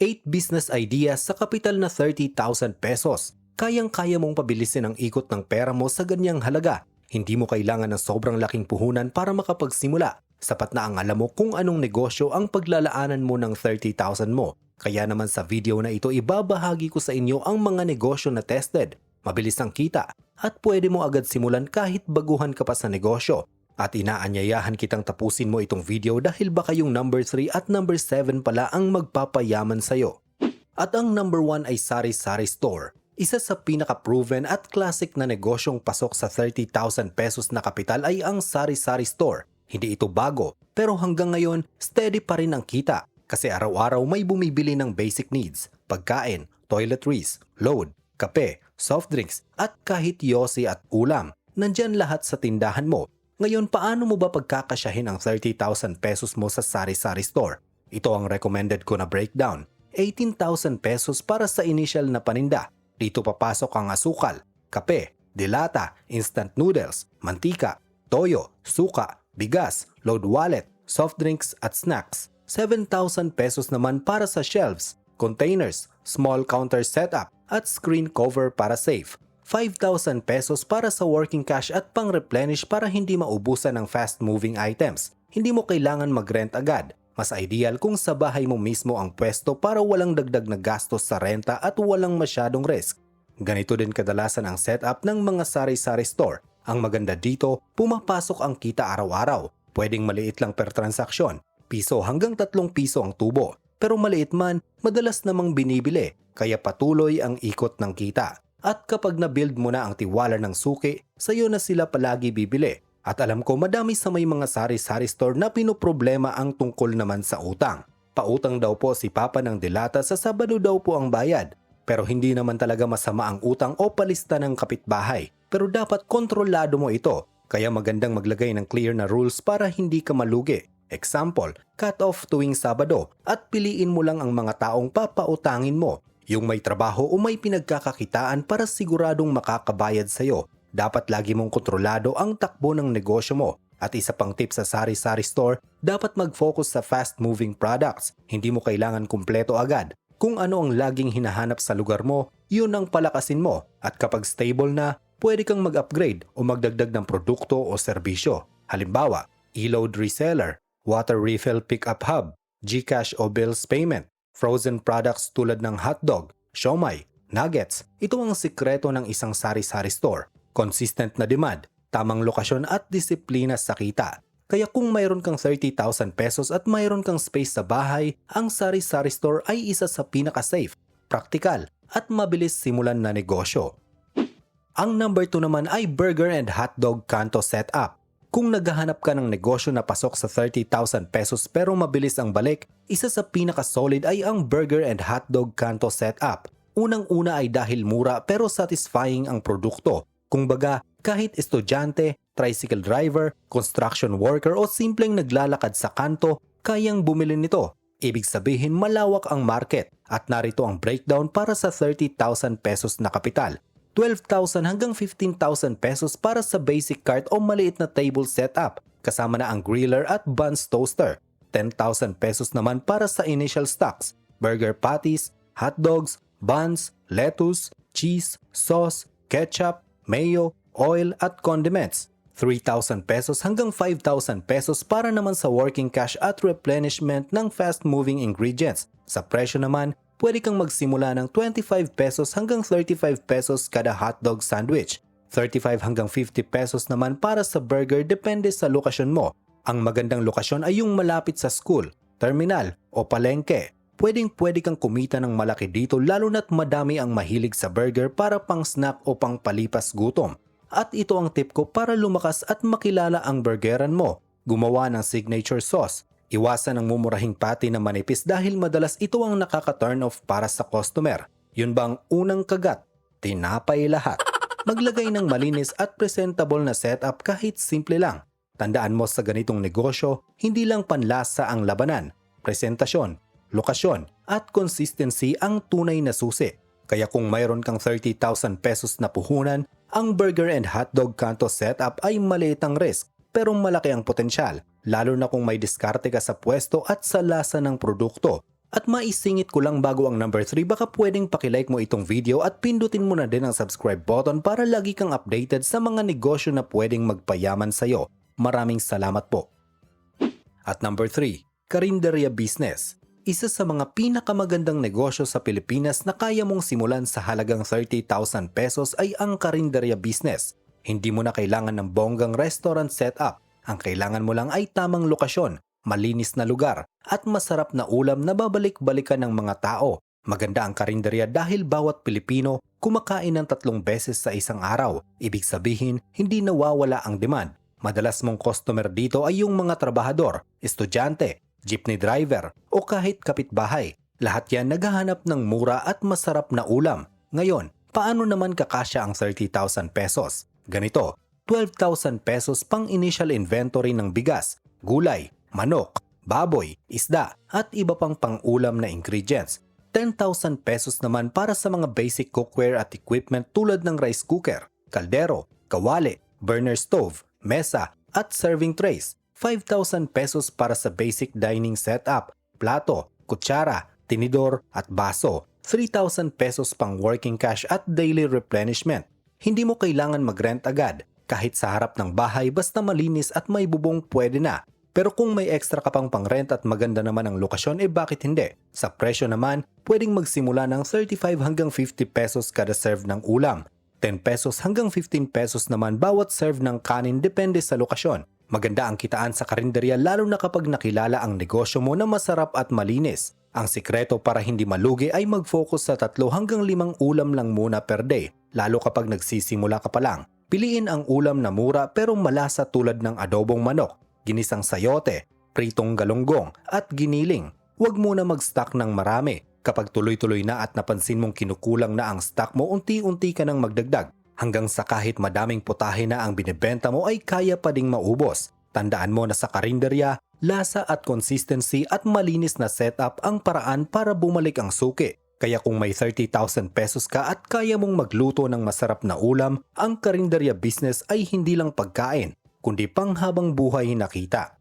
8 business ideas sa kapital na 30,000 pesos. Kayang-kaya mong pabilisin ang ikot ng pera mo sa ganyang halaga. Hindi mo kailangan ng sobrang laking puhunan para makapagsimula. Sapat na ang alam mo kung anong negosyo ang paglalaanan mo ng 30,000 mo. Kaya naman sa video na ito ibabahagi ko sa inyo ang mga negosyo na tested, mabilis ang kita, at pwede mo agad simulan kahit baguhan ka pa sa negosyo. At inaanyayahan kitang tapusin mo itong video dahil baka yung number 3 at number 7 pala ang magpapayaman sa'yo. At ang number 1 ay Sari Sari Store, isa sa pinaka-proven at classic na negosyong pasok sa 30,000 pesos na kapital ay ang Sari Sari Store. Hindi ito bago, pero hanggang ngayon, steady pa rin ang kita kasi araw-araw may bumibili ng basic needs, pagkain, toiletries, load, kape, soft drinks, at kahit yosi at ulam. Nandyan lahat sa tindahan mo. Ngayon, paano mo ba pagkakasyahin ang 30,000 pesos mo sa sari-sari store? Ito ang recommended ko na breakdown. 18,000 pesos para sa initial na paninda. Dito papasok ang asukal, kape, dilata, instant noodles, mantika, toyo, suka, bigas, load wallet, soft drinks at snacks. 7,000 pesos naman para sa shelves, containers, small counter setup at screen cover para safe. 5,000 pesos para sa working cash at pang-replenish para hindi maubusan ng fast-moving items. Hindi mo kailangan mag-rent agad. Mas ideal kung sa bahay mo mismo ang pwesto para walang dagdag na gastos sa renta at walang masyadong risk. Ganito din kadalasan ang setup ng mga sari-sari store. Ang maganda dito, pumapasok ang kita araw-araw. Pwedeng maliit lang per transaksyon, piso hanggang tatlong piso ang tubo. Pero maliit man, madalas namang binibili, kaya patuloy ang ikot ng kita. At kapag na-build mo na ang tiwala ng suki, sa'yo na sila palagi bibili. At alam ko madami sa may mga sari-sari store na pinoproblema ang tungkol naman sa utang. Pautang daw po si Papa ng Dilata sa Sabado daw po ang bayad. Pero hindi naman talaga masama ang utang o palista ng kapitbahay. Pero dapat kontrolado mo ito. Kaya magandang maglagay ng clear na rules para hindi ka malugi. Example, cut off tuwing Sabado at piliin mo lang ang mga taong papautangin mo yung may trabaho o may pinagkakakitaan para siguradong makakabayad sa'yo. Dapat lagi mong kontrolado ang takbo ng negosyo mo. At isa pang tip sa sari-sari store, dapat mag-focus sa fast-moving products. Hindi mo kailangan kumpleto agad. Kung ano ang laging hinahanap sa lugar mo, yun ang palakasin mo. At kapag stable na, pwede kang mag-upgrade o magdagdag ng produkto o serbisyo. Halimbawa, e-load reseller, water refill pickup hub, GCash o bills payment, frozen products tulad ng hotdog, siomay, nuggets. Ito ang sikreto ng isang sari-sari store. Consistent na demand, tamang lokasyon at disiplina sa kita. Kaya kung mayroon kang 30,000 pesos at mayroon kang space sa bahay, ang sari-sari store ay isa sa pinaka-safe, praktikal at mabilis simulan na negosyo. Ang number 2 naman ay Burger and Hotdog Kanto Setup. Kung naghahanap ka ng negosyo na pasok sa 30,000 pesos pero mabilis ang balik, isa sa pinaka-solid ay ang Burger and Hotdog Kanto Setup. Unang-una ay dahil mura pero satisfying ang produkto. Kung baga, kahit estudyante, tricycle driver, construction worker o simpleng naglalakad sa kanto, kayang bumili nito. Ibig sabihin malawak ang market at narito ang breakdown para sa 30,000 pesos na kapital. 12,000 hanggang 15,000 pesos para sa basic cart o maliit na table setup, kasama na ang griller at buns toaster. 10,000 pesos naman para sa initial stocks, burger patties, hot dogs, buns, lettuce, cheese, sauce, ketchup, mayo, oil at condiments. 3,000 pesos hanggang 5,000 pesos para naman sa working cash at replenishment ng fast-moving ingredients. Sa presyo naman, pwede kang magsimula ng 25 pesos hanggang 35 pesos kada hotdog sandwich. 35 hanggang 50 pesos naman para sa burger depende sa lokasyon mo. Ang magandang lokasyon ay yung malapit sa school, terminal o palengke. Pwedeng pwede kang kumita ng malaki dito lalo na't madami ang mahilig sa burger para pang snack o pang palipas gutom. At ito ang tip ko para lumakas at makilala ang burgeran mo. Gumawa ng signature sauce. Iwasan ang mumurahing patty na manipis dahil madalas ito ang nakaka-turn off para sa customer. Yun bang unang kagat? Tinapay lahat. Maglagay ng malinis at presentable na setup kahit simple lang. Tandaan mo sa ganitong negosyo, hindi lang panlasa ang labanan, presentasyon, lokasyon at consistency ang tunay na susi. Kaya kung mayroon kang 30,000 pesos na puhunan, ang burger and hotdog kanto setup ay maliit ang risk pero malaki ang potensyal, lalo na kung may diskarte ka sa pwesto at sa lasa ng produkto. At maisingit ko lang bago ang number 3 baka pwedeng pakilike mo itong video at pindutin mo na din ang subscribe button para lagi kang updated sa mga negosyo na pwedeng magpayaman sa'yo. Maraming salamat po. At number 3, Karinderya Business. Isa sa mga pinakamagandang negosyo sa Pilipinas na kaya mong simulan sa halagang 30,000 pesos ay ang Karinderya Business. Hindi mo na kailangan ng bonggang restaurant setup. Ang kailangan mo lang ay tamang lokasyon, malinis na lugar, at masarap na ulam na babalik-balikan ng mga tao. Maganda ang karinderya dahil bawat Pilipino kumakain ng tatlong beses sa isang araw. Ibig sabihin, hindi nawawala ang demand. Madalas mong customer dito ay yung mga trabahador, estudyante, jeepney driver o kahit kapitbahay. Lahat yan naghahanap ng mura at masarap na ulam. Ngayon, paano naman kakasya ang 30,000 pesos? Ganito, 12,000 pesos pang initial inventory ng bigas, gulay, manok, baboy, isda at iba pang pangulam na ingredients. 10,000 pesos naman para sa mga basic cookware at equipment tulad ng rice cooker, kaldero, kawali, burner stove, mesa at serving trays. 5,000 pesos para sa basic dining setup, plato, kutsara, tinidor at baso. 3,000 pesos pang working cash at daily replenishment. Hindi mo kailangan mag-rent agad. Kahit sa harap ng bahay basta malinis at may bubong pwede na. Pero kung may extra ka pang pang-rent at maganda naman ang lokasyon, eh bakit hindi? Sa presyo naman, pwedeng magsimula ng 35 hanggang 50 pesos kada serve ng ulam. 10 pesos hanggang 15 pesos naman bawat serve ng kanin depende sa lokasyon. Maganda ang kitaan sa karinderya lalo na kapag nakilala ang negosyo mo na masarap at malinis. Ang sikreto para hindi malugi ay mag-focus sa tatlo hanggang limang ulam lang muna per day, lalo kapag nagsisimula ka pa lang. Piliin ang ulam na mura pero malasa tulad ng adobong manok, ginisang sayote, pritong galunggong at giniling. Huwag muna mag-stock ng marami. Kapag tuloy-tuloy na at napansin mong kinukulang na ang stock mo, unti-unti ka nang magdagdag. Hanggang sa kahit madaming putahe na ang binibenta mo ay kaya pa ding maubos. Tandaan mo na sa karinderya, lasa at consistency at malinis na setup ang paraan para bumalik ang suki. Kaya kung may 30,000 pesos ka at kaya mong magluto ng masarap na ulam, ang karinderya business ay hindi lang pagkain, kundi panghabang buhay na kita.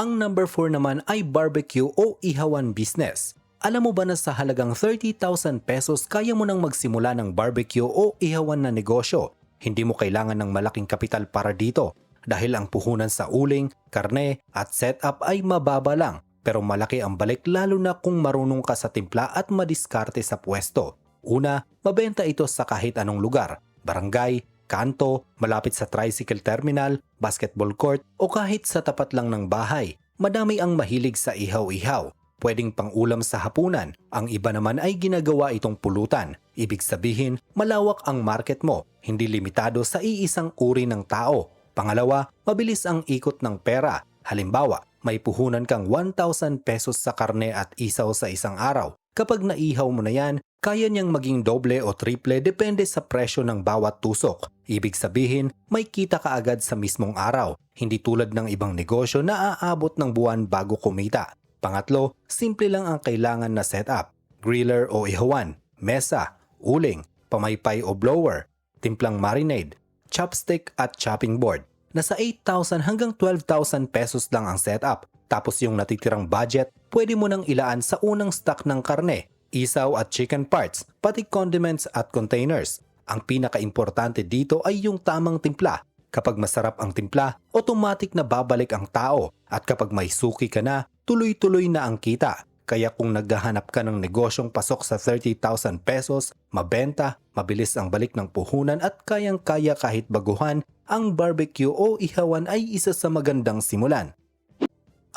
Ang number 4 naman ay barbecue o ihawan business. Alam mo ba na sa halagang 30,000 pesos kaya mo nang magsimula ng barbecue o ihawan na negosyo? Hindi mo kailangan ng malaking kapital para dito dahil ang puhunan sa uling, karne at setup ay mababa lang pero malaki ang balik lalo na kung marunong ka sa timpla at madiskarte sa pwesto. Una, mabenta ito sa kahit anong lugar, barangay, kanto, malapit sa tricycle terminal, basketball court o kahit sa tapat lang ng bahay. Madami ang mahilig sa ihaw-ihaw. Pwedeng pang-ulam sa hapunan. Ang iba naman ay ginagawa itong pulutan. Ibig sabihin, malawak ang market mo, hindi limitado sa iisang uri ng tao. Pangalawa, mabilis ang ikot ng pera. Halimbawa, may puhunan kang 1,000 pesos sa karne at isaw sa isang araw. Kapag naihaw mo na yan, kaya niyang maging doble o triple depende sa presyo ng bawat tusok. Ibig sabihin, may kita ka agad sa mismong araw, hindi tulad ng ibang negosyo na aabot ng buwan bago kumita. Pangatlo, simple lang ang kailangan na setup. Griller o ihawan, mesa, uling, pamaypay o blower, timplang marinade, chopstick at chopping board. Nasa 8,000 hanggang 12,000 pesos lang ang setup. Tapos yung natitirang budget, pwede mo nang ilaan sa unang stock ng karne, isaw at chicken parts, pati condiments at containers. Ang pinaka-importante dito ay yung tamang timpla. Kapag masarap ang timpla, automatic na babalik ang tao. At kapag may suki ka na, tuloy-tuloy na ang kita. Kaya kung naghahanap ka ng negosyong pasok sa 30,000 pesos, mabenta, mabilis ang balik ng puhunan at kayang-kaya kahit baguhan, ang barbecue o ihawan ay isa sa magandang simulan.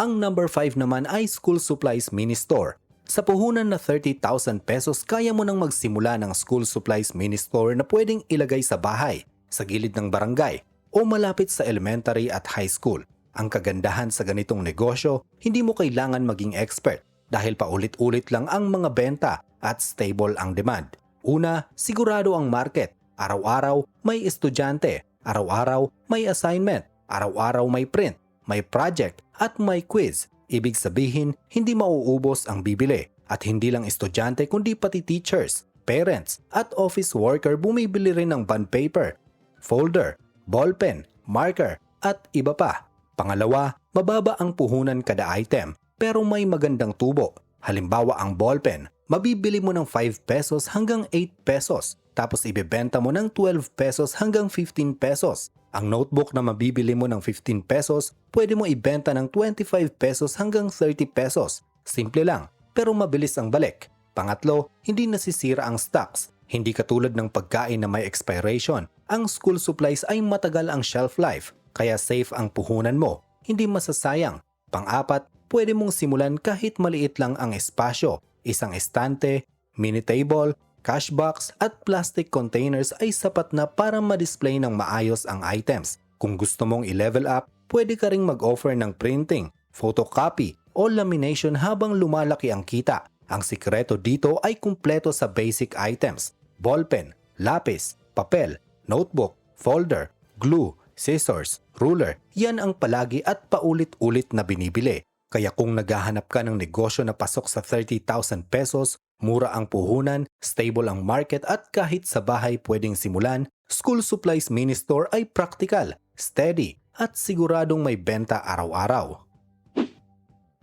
Ang number 5 naman ay School Supplies Mini Store. Sa puhunan na 30,000 pesos, kaya mo nang magsimula ng school supplies mini store na pwedeng ilagay sa bahay, sa gilid ng barangay, o malapit sa elementary at high school. Ang kagandahan sa ganitong negosyo, hindi mo kailangan maging expert dahil paulit-ulit lang ang mga benta at stable ang demand. Una, sigurado ang market. Araw-araw may estudyante, araw-araw may assignment, araw-araw may print, may project at may quiz. Ibig sabihin, hindi mauubos ang bibili at hindi lang estudyante kundi pati teachers, parents at office worker bumibili rin ng bond paper, folder, ballpen, marker at iba pa. Pangalawa, mababa ang puhunan kada item pero may magandang tubo. Halimbawa ang ballpen, mabibili mo ng 5 pesos hanggang 8 pesos, tapos ibebenta mo ng 12 pesos hanggang 15 pesos. Ang notebook na mabibili mo ng 15 pesos, pwede mo ibenta ng 25 pesos hanggang 30 pesos. Simple lang, pero mabilis ang balik. Pangatlo, hindi nasisira ang stocks. Hindi katulad ng pagkain na may expiration. Ang school supplies ay matagal ang shelf life, kaya safe ang puhunan mo. Hindi masasayang. Pang-apat, pwede mong simulan kahit maliit lang ang espasyo. Isang estante, mini table, cash box at plastic containers ay sapat na para ma-display ng maayos ang items. Kung gusto mong i-level up, pwede ka ring mag-offer ng printing, photocopy o lamination habang lumalaki ang kita. Ang sikreto dito ay kumpleto sa basic items, ballpen, lapis, papel, notebook, folder, glue, scissors, ruler. Yan ang palagi at paulit-ulit na binibili. Kaya kung naghahanap ka ng negosyo na pasok sa 30,000 pesos, mura ang puhunan, stable ang market at kahit sa bahay pwedeng simulan, School Supplies Mini Store ay practical, steady at siguradong may benta araw-araw.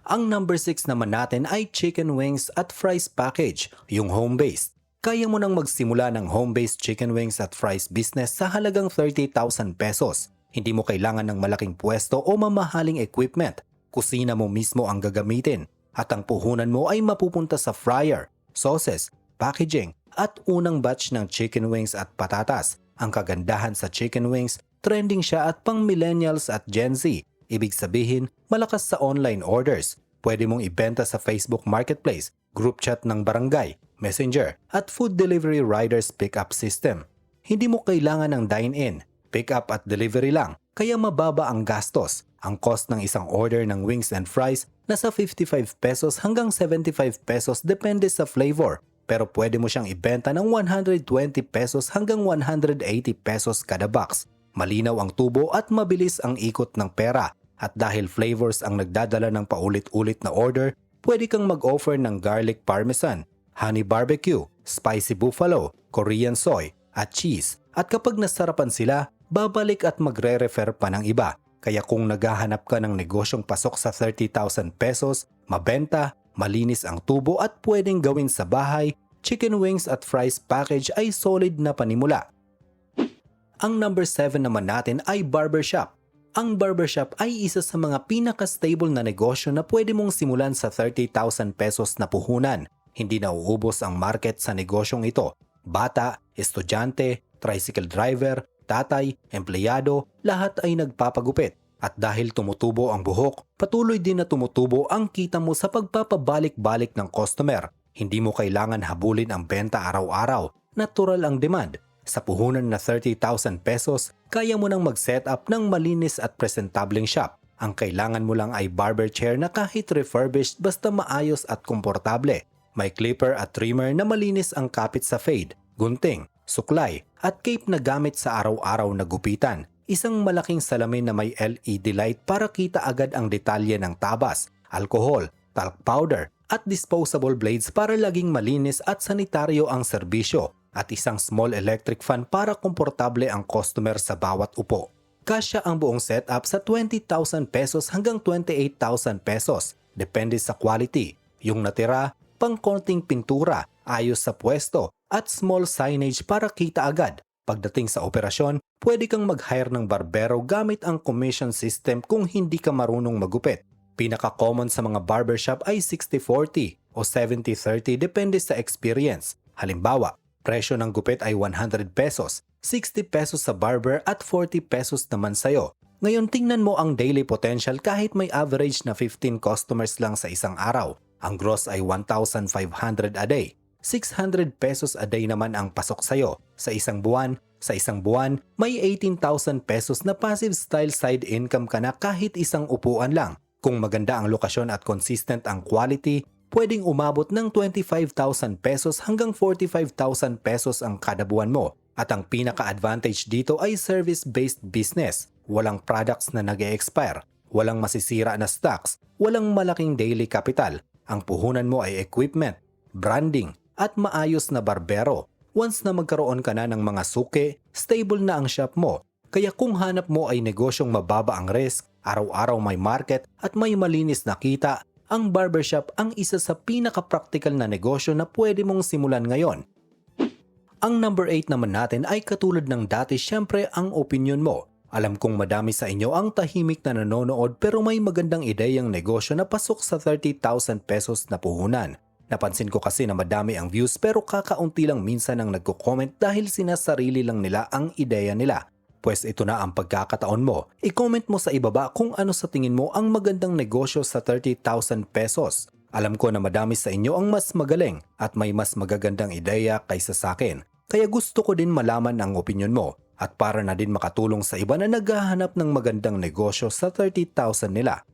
Ang number 6 naman natin ay chicken wings at fries package, yung home-based. Kaya mo nang magsimula ng home-based chicken wings at fries business sa halagang 30,000 pesos. Hindi mo kailangan ng malaking pwesto o mamahaling equipment. Kusina mo mismo ang gagamitin at ang puhunan mo ay mapupunta sa fryer, sauces, packaging at unang batch ng chicken wings at patatas. Ang kagandahan sa chicken wings, trending siya at pang millennials at Gen Z. Ibig sabihin, malakas sa online orders. Pwede mong ibenta sa Facebook Marketplace, group chat ng barangay, messenger, at food delivery riders pickup system. Hindi mo kailangan ng dine-in, pick-up at delivery lang, kaya mababa ang gastos. Ang cost ng isang order ng wings and fries nasa 55 pesos hanggang 75 pesos depende sa flavor. Pero pwede mo siyang ibenta ng 120 pesos hanggang 180 pesos kada box. Malinaw ang tubo at mabilis ang ikot ng pera. At dahil flavors ang nagdadala ng paulit-ulit na order, pwede kang mag-offer ng garlic parmesan, honey barbecue, spicy buffalo, Korean soy, at cheese. At kapag nasarapan sila, babalik at magre-refer pa ng iba. Kaya kung naghahanap ka ng negosyong pasok sa 30,000 pesos, mabenta, malinis ang tubo at pwedeng gawin sa bahay, chicken wings at fries package ay solid na panimula. Ang number 7 naman natin ay barbershop. Ang barbershop ay isa sa mga pinaka-stable na negosyo na pwede mong simulan sa 30,000 pesos na puhunan. Hindi nauubos ang market sa negosyong ito. Bata, estudyante, tricycle driver, tatay, empleyado, lahat ay nagpapagupit. At dahil tumutubo ang buhok, patuloy din na tumutubo ang kita mo sa pagpapabalik-balik ng customer. Hindi mo kailangan habulin ang benta araw-araw. Natural ang demand. Sa puhunan na 30,000 pesos, kaya mo nang mag-set up ng malinis at presentableng shop. Ang kailangan mo lang ay barber chair na kahit refurbished basta maayos at komportable. May clipper at trimmer na malinis ang kapit sa fade, gunting, suklay at cape na gamit sa araw-araw na gupitan. Isang malaking salamin na may LED light para kita agad ang detalye ng tabas, alcohol, talc powder at disposable blades para laging malinis at sanitaryo ang serbisyo at isang small electric fan para komportable ang customer sa bawat upo. Kasya ang buong setup sa 20,000 pesos hanggang 28,000 pesos, depende sa quality. Yung natira, pang konting pintura, ayos sa pwesto, at small signage para kita agad. Pagdating sa operasyon, pwede kang mag-hire ng barbero gamit ang commission system kung hindi ka marunong magupit. Pinaka-common sa mga barbershop ay 60-40 o 70-30 depende sa experience. Halimbawa, presyo ng gupit ay 100 pesos, 60 pesos sa barber at 40 pesos naman sa'yo. Ngayon tingnan mo ang daily potential kahit may average na 15 customers lang sa isang araw. Ang gross ay 1,500 a day. 600 pesos a day naman ang pasok sa'yo. Sa isang buwan, sa isang buwan, may 18,000 pesos na passive style side income ka na kahit isang upuan lang. Kung maganda ang lokasyon at consistent ang quality, pwedeng umabot ng 25,000 pesos hanggang 45,000 pesos ang kada buwan mo. At ang pinaka-advantage dito ay service-based business. Walang products na nag expire walang masisira na stocks, walang malaking daily capital. Ang puhunan mo ay equipment, branding, at maayos na barbero. Once na magkaroon ka na ng mga suke, stable na ang shop mo. Kaya kung hanap mo ay negosyong mababa ang risk, araw-araw may market at may malinis na kita, ang barbershop ang isa sa pinaka-practical na negosyo na pwede mong simulan ngayon. Ang number 8 naman natin ay katulad ng dati syempre ang opinion mo. Alam kong madami sa inyo ang tahimik na nanonood pero may magandang ideyang negosyo na pasok sa 30,000 pesos na puhunan. Napansin ko kasi na madami ang views pero kakaunti lang minsan ang nagko-comment dahil sinasarili lang nila ang ideya nila. Pwes ito na ang pagkakataon mo. I-comment mo sa ibaba kung ano sa tingin mo ang magandang negosyo sa 30,000 pesos. Alam ko na madami sa inyo ang mas magaling at may mas magagandang ideya kaysa sa akin. Kaya gusto ko din malaman ang opinion mo at para na din makatulong sa iba na naghahanap ng magandang negosyo sa 30,000 nila.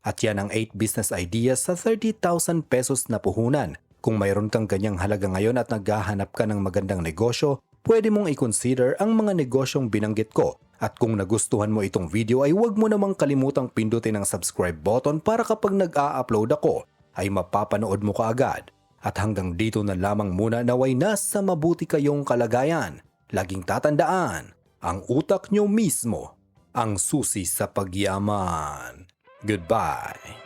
At yan ang 8 business ideas sa 30,000 pesos na puhunan. Kung mayroon kang ganyang halaga ngayon at naghahanap ka ng magandang negosyo, pwede mong i-consider ang mga negosyong binanggit ko. At kung nagustuhan mo itong video ay huwag mo namang kalimutang pindutin ang subscribe button para kapag nag-a-upload ako ay mapapanood mo kaagad. At hanggang dito na lamang muna naway nasa mabuti kayong kalagayan. Laging tatandaan, ang utak nyo mismo ang susi sa pagyaman. Goodbye.